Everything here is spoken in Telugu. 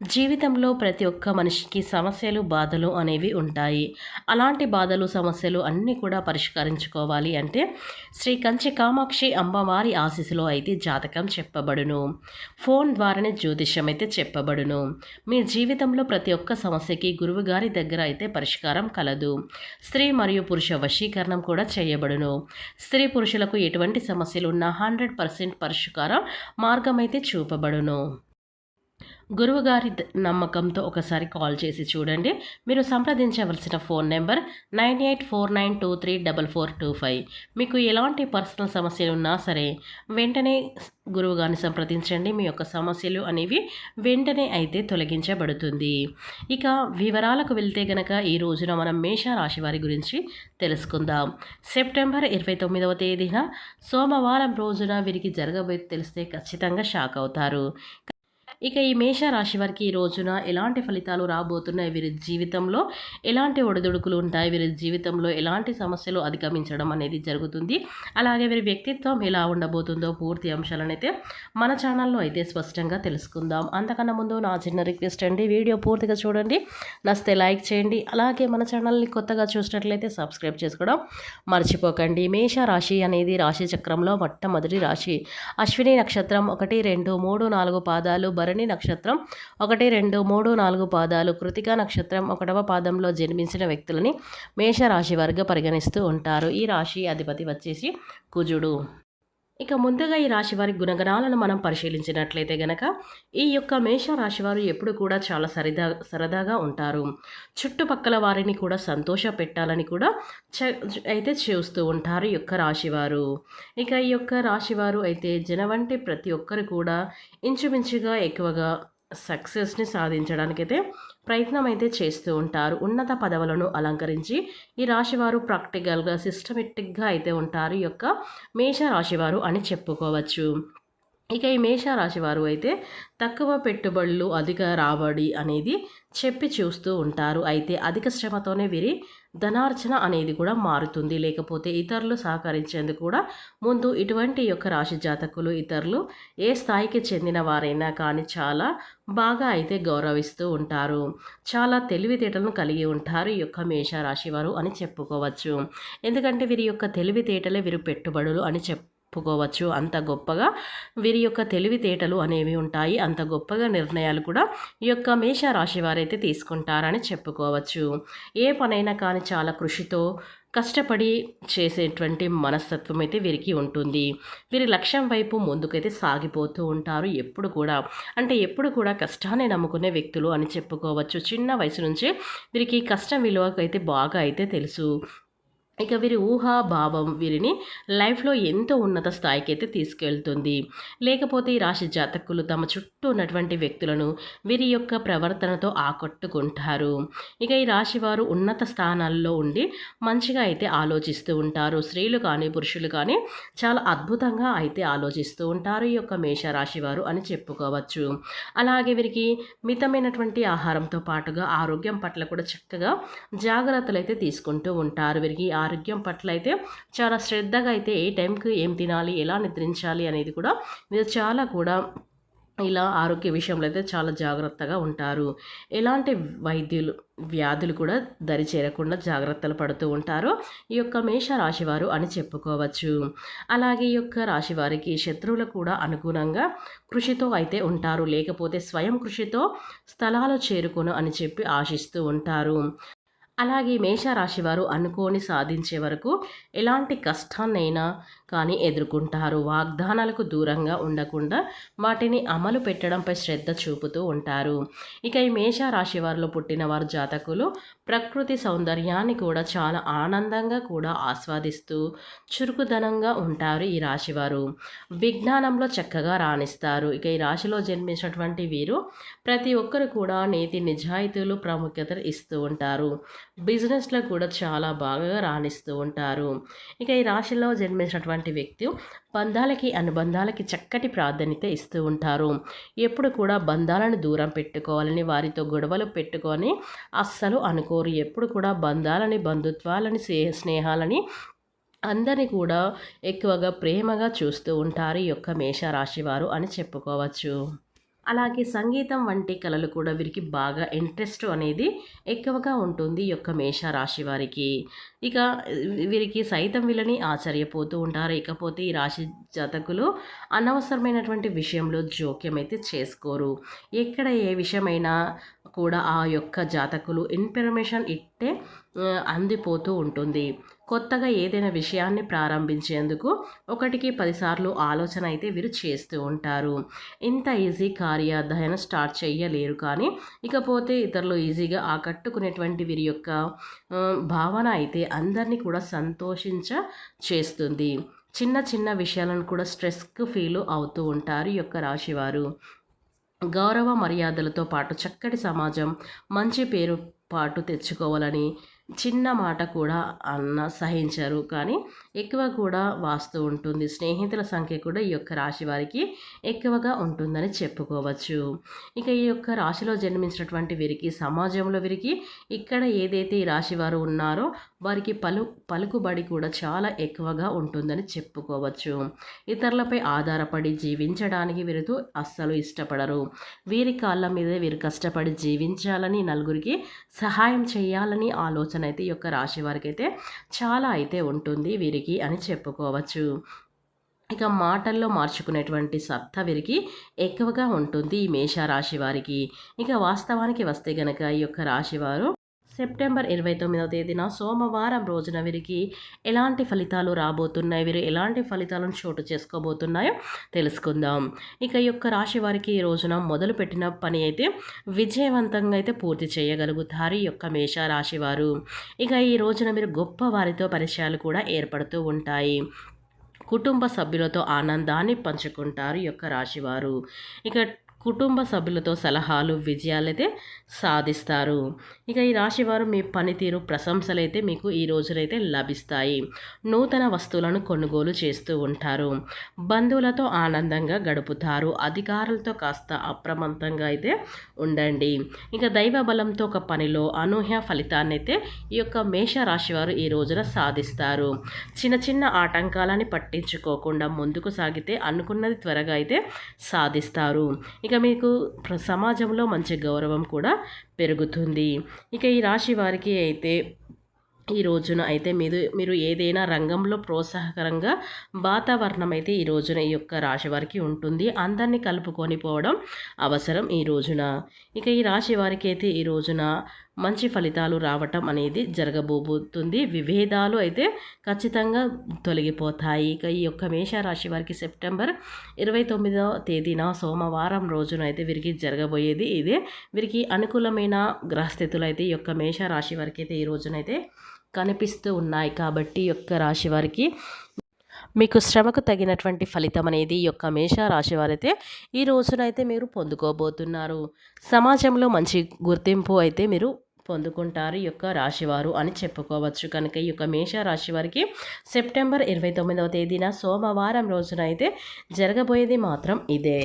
జీవితంలో ప్రతి ఒక్క మనిషికి సమస్యలు బాధలు అనేవి ఉంటాయి. అలాంటి బాధలు సమస్యలు అన్నీ కూడా పరిష్కరించుకోవాలి అంటే శ్రీ కంచి కామాక్షి అమ్మవారి ఆశీస్సులో అయితే జాతకం చెప్పబడును. ఫోన్ ద్వారానే జ్యోతిష్యం అయితే చెప్పబడును. మీ జీవితంలో ప్రతి ఒక్క సమస్యకి గురువుగారి దగ్గర అయితే పరిష్కారం కలదు. స్త్రీ మరియు పురుష వశీకరణం కూడా చేయబడును. స్త్రీ పురుషులకు ఎటువంటి సమస్యలు ఉన్నా హండ్రెడ్ పర్సెంట్ పరిష్కారం మార్గం అయితే చూపబడును. గురువుగారి నమ్మకంతో ఒకసారి కాల్ చేసి చూడండి. మీరు సంప్రదించవలసిన phone number nine eight four nine two three double four two five. మీకు ఎలాంటి పర్సనల్ సమస్యలు ఉన్నా సరే వెంటనే గురువుగారిని సంప్రదించండి. మీ యొక్క సమస్యలు అనేవి వెంటనే అయితే తొలగించబడుతుంది. ఇక వివరాలకు వెళ్తే గనక ఈ రోజున మనం మేష రాశి వారి గురించి తెలుసుకుందాం. సెప్టెంబర్ ఇరవై తొమ్మిదవ తేదీన సోమవారం రోజున వీరికి జరగబోయే తెలిస్తే ఖచ్చితంగా షాక్ అవుతారు. ఇక ఈ మేష రాశి వారికి ఈ రోజున ఎలాంటి ఫలితాలు రాబోతున్నాయి వీరి జీవితంలో? ఎలాంటి ఒడిదుడుకులు ఉంటాయి వీరి జీవితంలో? ఎలాంటి సమస్యలు అధిగమించడం అనేది జరుగుతుంది. అలాగే వీరి వ్యక్తిత్వం ఎలా ఉండబోతుందో పూర్తి అంశాలనైతే మన ఛానల్లో అయితే స్పష్టంగా తెలుసుకుందాం. అంతకన్నా ముందు నా చిన్న రిక్వెస్ట్ అండి వీడియో పూర్తిగా చూడండి. నస్తే లైక్ చేయండి. అలాగే మన ఛానల్ని కొత్తగా చూసినట్లయితే సబ్స్క్రైబ్ చేసుకోవడం మర్చిపోకండి. మేష రాశి అనేది రాశి చక్రంలో మొట్టమొదటి రాశి. అశ్విని నక్షత్రం ఒకటి రెండు మూడు నాలుగు పాదాలు భరణి నక్షత్రం. ఒకటి రెండు మూడు నాలుగు పాదాలు. కృతికా నక్షత్రం ఒకటవ పాదంలో జన్మించిన వ్యక్తులని మేషరాశి వారిగా పరిగణిస్తూ ఉంటారు. ఈ రాశి అధిపతి వచ్చేసి కుజుడు. ఇక ముందుగా ఈ రాశి వారి గుణగణాలను మనం పరిశీలించినట్లయితే గనక ఈ యొక్క మేష రాశివారు ఎప్పుడు కూడా చాలా సరిదా సరదాగా ఉంటారు. చుట్టుపక్కల వారిని కూడా సంతోష పెట్టాలని కూడా చ- అయితే చేస్తూ ఉంటారు ఈ యొక్క రాశివారు ఇక ఈ యొక్క రాశివారు అయితే జన వంటి ప్రతి ఒక్కరు కూడా ఇంచుమించుగా ఎక్కువగా సక్సెస్ని సాధించడానికైతే ప్రయత్నం అయితే చేస్తూ ఉంటారు. ఉన్నత పదవులను అలంకరించి ఈ రాశివారు ప్రాక్టికల్గా సిస్టమేటిక్గా అయితే ఉంటారు. ఈ యొక్క మేష రాశివారు అని చెప్పుకోవచ్చు. ఇక ఈ మేష రాశివారు అయితే తక్కువ పెట్టుబడులు అధిక రాబడి అనేది చెప్పి చూస్తూ ఉంటారు. అయితే అధిక శ్రమతోనే వీరి ధనార్జన అనేది కూడా మారుతుంది. లేకపోతే ఇతరులు సహకరించేందుకు కూడా ముందు ఇటువంటి యొక్క రాశి జాతకులు ఇతరులు ఏ స్థాయికి చెందిన వారైనా కానీ చాలా బాగా అయితే గౌరవిస్తూ ఉంటారు. చాలా తెలివితేటలను కలిగి ఉంటారు ఈ యొక్క మేష రాశి వారు అని చెప్పుకోవచ్చు. ఎందుకంటే వీరి యొక్క తెలివితేటలే వీరు పెట్టుబడులు అని చెప్ చెప్పుకోవచ్చు. అంత గొప్పగా వీరి యొక్క తెలివితేటలు అనేవి ఉంటాయి. అంత గొప్పగా నిర్ణయాలు కూడా ఈ యొక్క మేష రాశి వారైతే తీసుకుంటారని చెప్పుకోవచ్చు. ఏ పనైనా కానీ చాలా కృషితో కష్టపడి చేసేటువంటి మనస్తత్వం అయితే వీరికి ఉంటుంది. వీరి లక్ష్యం వైపు ముందుకైతే సాగిపోతూ ఉంటారు. ఎప్పుడు కూడా అంటే ఎప్పుడు కూడా కష్టాన్ని నమ్ముకునే వ్యక్తులు అని చెప్పుకోవచ్చు. చిన్న వయసు నుంచే వీరికి కష్టం విలువకైతే బాగా అయితే తెలుసు. ఇక వీరి ఊహా భావం వీరిని లైఫ్లో ఎంతో ఉన్నత స్థాయికి అయితే తీసుకెళ్తుంది. లేకపోతే ఈ రాశి జాతకులు తమ చుట్టూ ఉన్నటువంటి వ్యక్తులను వీరి యొక్క ప్రవర్తనతో ఆకట్టుకుంటారు. ఇక ఈ రాశి వారు ఉన్నత స్థానాల్లో ఉండి మంచిగా అయితే ఆలోచిస్తూ ఉంటారు. స్త్రీలు కానీ పురుషులు కానీ చాలా అద్భుతంగా అయితే ఆలోచిస్తూ ఉంటారు ఈ యొక్క మేషరాశి వారు అని చెప్పుకోవచ్చు. అలాగే వీరికి మితమైనటువంటి ఆహారంతో పాటుగా ఆరోగ్యం పట్ల కూడా చక్కగా జాగ్రత్తలు అయితే తీసుకుంటూ ఉంటారు. వీరికి ఆరోగ్యం పట్ల అయితే చాలా శ్రద్ధగా అయితే ఏ టైంకి ఏం తినాలి ఎలా నిద్రించాలి అనేది కూడా మీరు చాలా కూడా ఇలా ఆరోగ్య విషయంలో అయితే చాలా జాగ్రత్తగా ఉంటారు. ఎలాంటి వైద్యులు వ్యాధులు కూడా దరి చేరకుండా జాగ్రత్తలు పడుతూ ఉంటారు. ఈ యొక్క మేష రాశివారు అని చెప్పుకోవచ్చు. అలాగే ఈ యొక్క రాశివారికి శత్రువులు కూడా అనుగుణంగా కృషితో అయితే ఉంటారు. లేకపోతే స్వయం కృషితో స్థలాలు చేరుకును అని చెప్పి ఆశిస్తూ ఉంటారు. అలాగే మేషరాశి వారు అనుకోని సాధించే వరకు ఎలాంటి కష్టాన్నైనా కానీ ఎదుర్కొంటారు. వాగ్దానాలకు దూరంగా ఉండకుండా వాటిని అమలు పెట్టడంపై శ్రద్ధ చూపుతూ ఉంటారు. ఇక ఈ మేష రాశి వారిలో పుట్టిన వారు జాతకులు ప్రకృతి సౌందర్యాన్ని కూడా చాలా ఆనందంగా కూడా ఆస్వాదిస్తూ చురుకుదనంగా ఉంటారు ఈ రాశివారు విజ్ఞానంలో చక్కగా రాణిస్తారు. ఇక ఈ రాశిలో జన్మించినటువంటి వీరు ప్రతి ఒక్కరు కూడా నీతి నిజాయితీలు ప్రాముఖ్యత ఇస్తూ ఉంటారు. బిజినెస్లో కూడా చాలా బాగా రాణిస్తూ ఉంటారు. ఇక ఈ రాశిలో జన్మించినటువంటి వ్యక్తి బంధాలకి అనుబంధాలకి చక్కటి ప్రాధాన్యత ఇస్తూ ఉంటారు. ఎప్పుడు కూడా బంధాలను దూరం పెట్టుకోవాలని వారితో గొడవలు పెట్టుకొని అస్సలు అనుకోరు. ఎప్పుడు కూడా బంధాలని బంధుత్వాలని స్నేహాలని అందరినీ కూడా ఎక్కువగా ప్రేమగా చూస్తూ ఉంటారు ఈ యొక్క మేషరాశి వారు అని చెప్పుకోవచ్చు. అలాగే సంగీతం వంటి కళలు కూడా వీరికి బాగా ఇంట్రెస్ట్ అనేది ఎక్కువగా ఉంటుంది ఈ యొక్క మేషరాశి వారికి. ఇక వీరికి సైతం వీళ్ళని ఆశ్చర్యపోతూ ఉంటారు. ఇకపోతే ఈ రాశి జాతకులు అనవసరమైనటువంటి విషయంలో జోక్యం అయితే చేసుకోరు. ఎక్కడ ఏ విషయమైనా కూడా ఆ యొక్క జాతకులు ఇన్ఫర్మేషన్ ఇట్టే అందిపోతూ ఉంటుంది. కొత్తగా ఏదైనా విషయాన్ని ప్రారంభించేందుకు ఒకటికి పదిసార్లు ఆలోచన అయితే వీరు చేస్తూ ఉంటారు. ఇంత ఈజీ కార్యాధ్యయనం స్టార్ట్ చేయలేరు కానీ ఇకపోతే ఇతరులు ఈజీగా ఆకట్టుకునేటువంటి వీరి యొక్క భావన అయితే అందరినీ కూడా సంతోషించ చేస్తుంది. చిన్న చిన్న విషయాలను కూడా స్ట్రెస్కు ఫీల్ అవుతూ ఉంటారు ఈ యొక్క రాశివారు. గౌరవ మర్యాదలతో పాటు చక్కటి సమాజం మంచి పేరు పాటు తెచ్చుకోవాలని చిన్న మాట కూడా అన్న సహించారు. కానీ ఎక్కువ కూడా వాస్తూ ఉంటుంది. స్నేహితుల సంఖ్య కూడా ఈ యొక్క రాశి వారికి ఎక్కువగా ఉంటుందని చెప్పుకోవచ్చు. ఇక ఈ యొక్క రాశిలో జన్మించినటువంటి వీరికి సమాజంలో వీరికి ఇక్కడ ఏదైతే ఈ రాశి వారు ఉన్నారో వారికి పలు పలుకుబడి కూడా చాలా ఎక్కువగా ఉంటుందని చెప్పుకోవచ్చు. ఇతరులపై ఆధారపడి జీవించడానికి వీరితో అస్సలు ఇష్టపడరు. వీరి కాళ్ళ మీదే వీరు కష్టపడి జీవించాలని నలుగురికి సహాయం చేయాలని ఆలోచన అయితే ఈ యొక్క రాశి వారికి అయితే చాలా అయితే ఉంటుంది వీరికి అని చెప్పుకోవచ్చు. ఇక మాటల్లో మార్చుకునేటువంటి సత్తా వీరికి ఎక్కువగా ఉంటుంది ఈ మేషరాశి వారికి. ఇక వాస్తవానికి వస్తే గనక ఈ యొక్క రాశివారు సెప్టెంబర్ ఇరవై తొమ్మిదవ తేదీన సోమవారం రోజున వీరికి ఎలాంటి ఫలితాలు రాబోతున్నాయి? వీరు ఎలాంటి ఫలితాలను చోటు చేసుకోబోతున్నాయో తెలుసుకుందాం. ఇక ఈ యొక్క రాశి వారికి ఈ రోజున మొదలుపెట్టిన పని అయితే విజయవంతంగా అయితే పూర్తి చేయగలుగుతారు ఈ యొక్క మేష రాశి వారు. ఇక ఈ రోజున మీరు గొప్ప వారితో పరిచయాలు కూడా ఏర్పడుతూ ఉంటాయి. కుటుంబ సభ్యులతో ఆనందాన్ని పంచుకుంటారు ఈ యొక్క రాశివారు ఇక కుటుంబ సభ్యులతో సలహాలు విజయాలైతే సాధిస్తారు. ఇక ఈ రాశివారు మీ పనితీరు ప్రశంసలైతే మీకు ఈ రోజునైతే లభిస్తాయి. నూతన వస్తువులను కొనుగోలు చేస్తూ ఉంటారు. బంధువులతో ఆనందంగా గడుపుతారు. అధికారులతో కాస్త అప్రమత్తంగా అయితే ఉండండి. ఇక దైవ బలంతో ఒక పనిలో అనూహ్య ఫలితాన్ని అయితే ఈ యొక్క మేష రాశివారు ఈ రోజున సాధిస్తారు. చిన్న చిన్న ఆటంకాలని పట్టించుకోకుండా ముందుకు సాగితే అనుకున్నది త్వరగా అయితే సాధిస్తారు. ఇక మీకు సమాజంలో మంచి గౌరవం కూడా పెరుగుతుంది. ఇక ఈ రాశి వారికి అయితే ఈ రోజున అయితే మీరు మీరు ఏదైనా రంగంలో ప్రోత్సాహకరంగా వాతావరణం అయితే ఈ రోజున ఈ యొక్క రాశి వారికి ఉంటుంది. అందరినీ కలుపుకొని పోవడం అవసరం ఈ రోజున. ఇక ఈ రాశి వారికి అయితే ఈ రోజున మంచి ఫలితాలు రావటం అనేది జరగబోబోతుంది విభేదాలు అయితే ఖచ్చితంగా తొలగిపోతాయి. ఇక ఈ యొక్క మేషరాశి వారికి సెప్టెంబర్ ఇరవై తొమ్మిదవ తేదీన సోమవారం రోజున అయితే వీరికి జరగబోయేది ఇదే. వీరికి అనుకూలమైన గ్రహస్థితులు అయితే ఈ యొక్క మేషరాశి వారికి అయితే ఈ రోజునైతే కనిపిస్తూ ఉన్నాయి. కాబట్టి యొక్క రాశి వారికి మీకు శ్రమకు తగినటువంటి ఫలితం అనేది ఈ యొక్క మేష రాశి వారైతే ఈ రోజునైతే మీరు పొందుకోబోతున్నారు. సమాజంలో మంచి గుర్తింపు అయితే మీరు పొందుకుంటారు యొక్క రాశివారు అని చెప్పుకోవచ్చు. కనుక ఈ యొక్క మేష రాశి వారికి సెప్టెంబర్ ఇరవై తొమ్మిదవ తేదీన సోమవారం రోజున అయితే జరగబోయేది మాత్రం ఇదే.